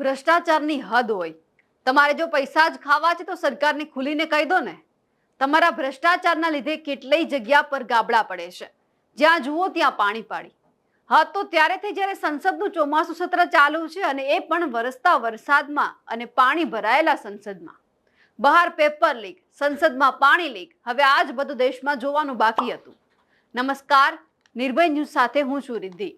ભ્રષ્ટાચારની હદ હોય. તમારે જો પૈસા જ ખાવા છે તો સરકારને ખુલીને કહી દો ને. તમારા ભ્રષ્ટાચારના લીધે કેટલી જગ્યા પર ગાબડા પડે છે. જ્યાં જુઓ ત્યાં પાણી પાડી. હા, તો ત્યારેથી જ્યારે સંસદનું ચોમાસું સત્ર ચાલુ છે અને એ પણ વરસતા વરસાદમાં અને પાણી ભરાયેલા સંસદમાં. બહાર પેપર લીક, સંસદમાં પાણી લીક, હવે આ જ બધું દેશમાં જોવાનું બાકી હતું. નમસ્કાર, નિર્ભય ન્યૂઝ સાથે હું છું રિદ્ધિ.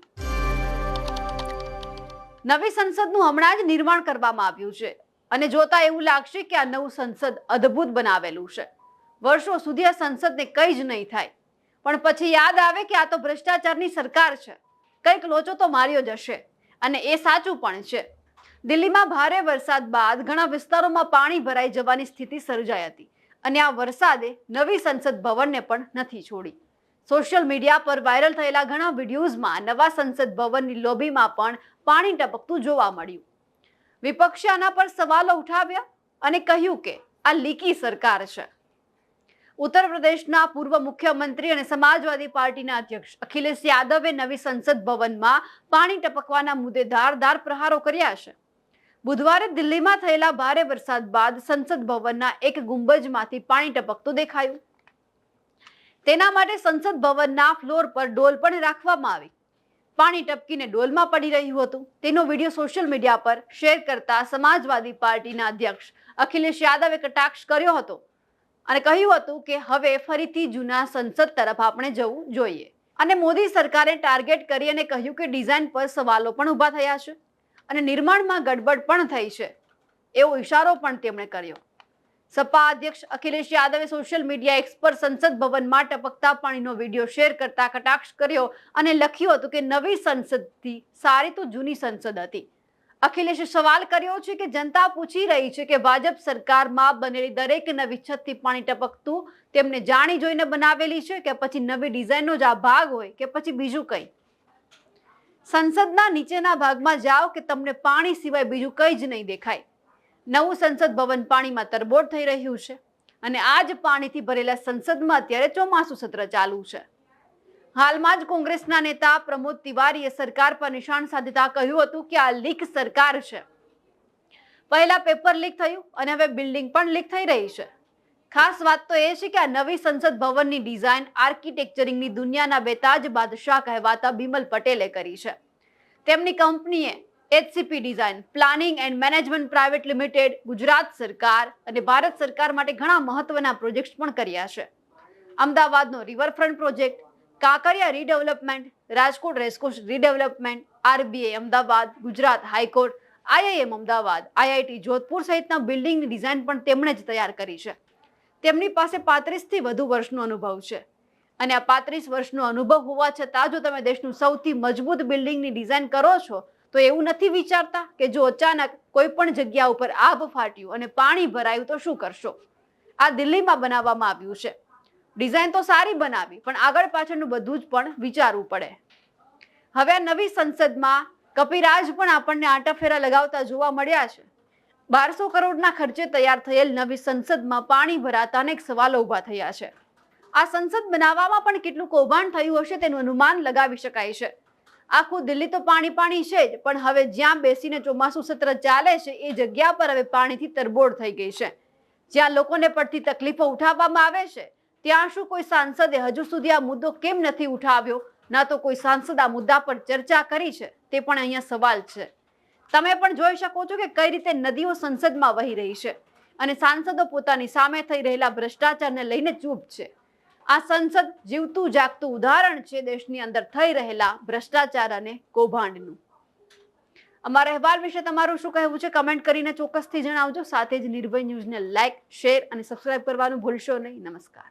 નવી સંસદનું હમણાં જ નિર્માણ કરવામાં આવ્યું છે. અને જોતા એવું લાગશે કે આ નવું સંસદ અદ્ભુત બનાવેલું છે. વર્ષો સુધી આ સંસદને કંઈ જ નહીં થાય. પણ પછી યાદ આવે કે આ તો ભ્રષ્ટાચારની સરકાર છે. કંઈક લોચો તો માર્યો જશે અને એ સાચું પણ છે. દિલ્હીમાં ભારે વરસાદ બાદ ઘણા વિસ્તારોમાં પાણી ભરાઈ જવાની સ્થિતિ સર્જાઈ હતી. અને આ વરસાદે નવી સંસદ ભવનને પણ નથી છોડી. સોશિયલ મીડિયા પર વાયરલ થયેલા ઘણા વિડીયોઝમાં નવા સંસદ ભવનની લોબીમાં પણ પાણી ટપકતું જોવા મળ્યું. વિપક્ષે આના પર સવાલો ઉઠાવ્યા અને કહ્યું કે આ લીકી સરકાર છે. ઉત્તર પ્રદેશના પૂર્વ મુખ્યમંત્રી અને સમાજવાદી પાર્ટીના અધ્યક્ષ અખિલેશ યાદવે નવી સંસદ ભવનમાં પાણી ટપકવાના મુદ્દે ધારદાર પ્રહારો કર્યા છે. બુધવારે દિલ્હીમાં થયેલા ભારે વરસાદ બાદ સંસદ ભવનના એક ગુંબજમાંથી પાણી ટપકતું દેખાયું. તેના માટે સંસદ ભવનના ફ્લોર પર ડોલ પણ રાખવામાં આવી. પાણી ટપકીને ડોલમાં પડી રહ્યું હતું. તેનો વીડિયો સોશિયલ મીડિયા પર શેર કરતા સમાજવાદી પાર્ટીના અધ્યક્ષ અખિલેશ યાદવે કટાક્ષ કર્યો હતો અને કહ્યું હતું કે હવે ફરીથી જૂના સંસદ તરફ આપણે જવું જોઈએ. અને મોદી સરકારે ટાર્ગેટ કરી અને કહ્યું કે ડિઝાઇન પર સવાલો પણ ઊભા થયા છે અને નિર્માણમાં ગડબડ પણ થઈ છે. એવો ઇશારો પણ તેમણે કર્યો. સપા અધ્યક્ષ અખિલેશ યાદવે સોશિયલ મીડિયા એક્સ પર સંસદ ભવનમાં ટપકતા પાણીનો વીડિયો શેર કરતા કટાક્ષ કર્યો અને લખ્યું હતું કે નવી સંસદથી સારી તો જૂની સંસદ હતી. અખિલેશે સવાલ કર્યો છે કે જનતા પૂછી રહી છે કે ભાજપ સરકારમાં બનેલી દરેક નવી છતથી પાણી ટપકતું તેમને જાણી જોઈને બનાવેલી છે કે પછી નવી ડિઝાઇનનો જ આ ભાગ હોય કે પછી બીજું કંઈ? સંસદના નીચેના ભાગમાં જાઓ કે તમને પાણી સિવાય બીજું કંઈ જ નહીં દેખાય. નવું સંસદ ભવન પાણીમાં તરબોળ થઈ રહ્યું છે અને આ જ પાણીથી ભરેલા સંસદમાં અત્યારે ચોમાસું સત્ર ચાલુ છે. હાલમાં જ કોંગ્રેસના નેતા પ્રમોદ તિવારીએ સરકાર પર નિશાન સાધતા કહ્યું હતું કે આ લીક સરકાર છે. પહેલા પેપર લીક થયું અને હવે બિલ્ડિંગ પણ લીક થઈ રહી છે. ખાસ વાત તો એ છે કે આ નવી સંસદ ભવનની ડિઝાઇન, આર્કિટેક્ચરિંગની દુનિયાના બેતાજ બાદશાહ કહેવાતા બિમલ પટેલે કરી છે. તેમની કંપનીએ HCP design planning and management private limited Gujarat સરકાર અને ભારત સરકાર માટે ઘણા મહત્વના પ્રોજેક્ટ્સ પણ કર્યા છે. અમદાવાદનો riverfront project Kankaria redevelopment Rajkot racecourse redevelopment RBI Ahmedabad, Gujarat high court, IIM Ahmedabad, IIT Jodhpur સહિતના બિલ્ડિંગની ડિઝાઇન પણ તેમણે જ તૈયાર કરી છે. તેમની પાસે પાંત્રીસથી વધુ વર્ષનો અનુભવ છે. અને આ પાંત્રીસ વર્ષનો અનુભવ હોવા છતાં જો તમે દેશનું સૌથી મજબૂત બિલ્ડિંગની ડિઝાઇન કરો છો તો એવું નથી વિચારતા કે જો અચાનક કોઈ પણ જગ્યા ઉપર આભ ફાટ્યું અને પાણી ભરાયું તો શું કરશો? આ દિલ્હીમાં બનાવવામાં આવ્યું છે. ડિઝાઇન તો સારી બનાવી, પણ આગળ પાછળનું બધું જ પણ વિચારવું પડે. હવે નવી સંસદમાં કપિરાજ પણ આપણને આંટાફેરા લગાવતા જોવા મળ્યા છે. બારસો કરોડના ખર્ચે તૈયાર થયેલ નવી સંસદમાં પાણી ભરાતા અનેક સવાલો ઊભા થયા છે. આ સંસદ બનાવવામાં પણ કેટલું કૌભાંડ થયું હશે તેનું અનુમાન લગાવી શકાય છે. આખું દિલ્હી તો પાણી પાણી છે જ, પણ હવે જ્યાં બેસીને ચોમાસું સત્ર ચાલે છે, એ જગ્યા પર હવે પાણીથી તરબોળ થઈ ગઈ છે. જ્યાં લોકોને પડતી તકલીફો ઉઠાવવામાં આવે છે, ત્યાં શું કોઈ સાંસદે હજુ સુધી આ મુદ્દો કેમ નથી ઉઠાવ્યો? ના તો કોઈ સાંસદ આ મુદ્દા પર ચર્ચા કરી છે, તે પણ અહીંયા સવાલ છે. તમે પણ જોઈ શકો છો કે કઈ રીતે નદીઓ સંસદમાં વહી રહી છે, અને સાંસદો પોતાની સામે થઈ રહેલા ભ્રષ્ટાચારને લઈને ચૂપ છે. આ સંસદ જીવતું જાગતું ઉદાહરણ છે દેશની અંદર થઈ રહેલા ભ્રષ્ટાચાર અને કૌભાંડનું. અમારા અહેવાલ વિશે તમારું શું કહેવું છે? કમેન્ટ કરીને ચોક્કસથી જણાવજો. સાથે જ નિર્ભય ન્યૂઝને લાઇક શેર અને સબસ્ક્રાઇબ કરવાનું ભૂલશો નહીં. નમસ્કાર.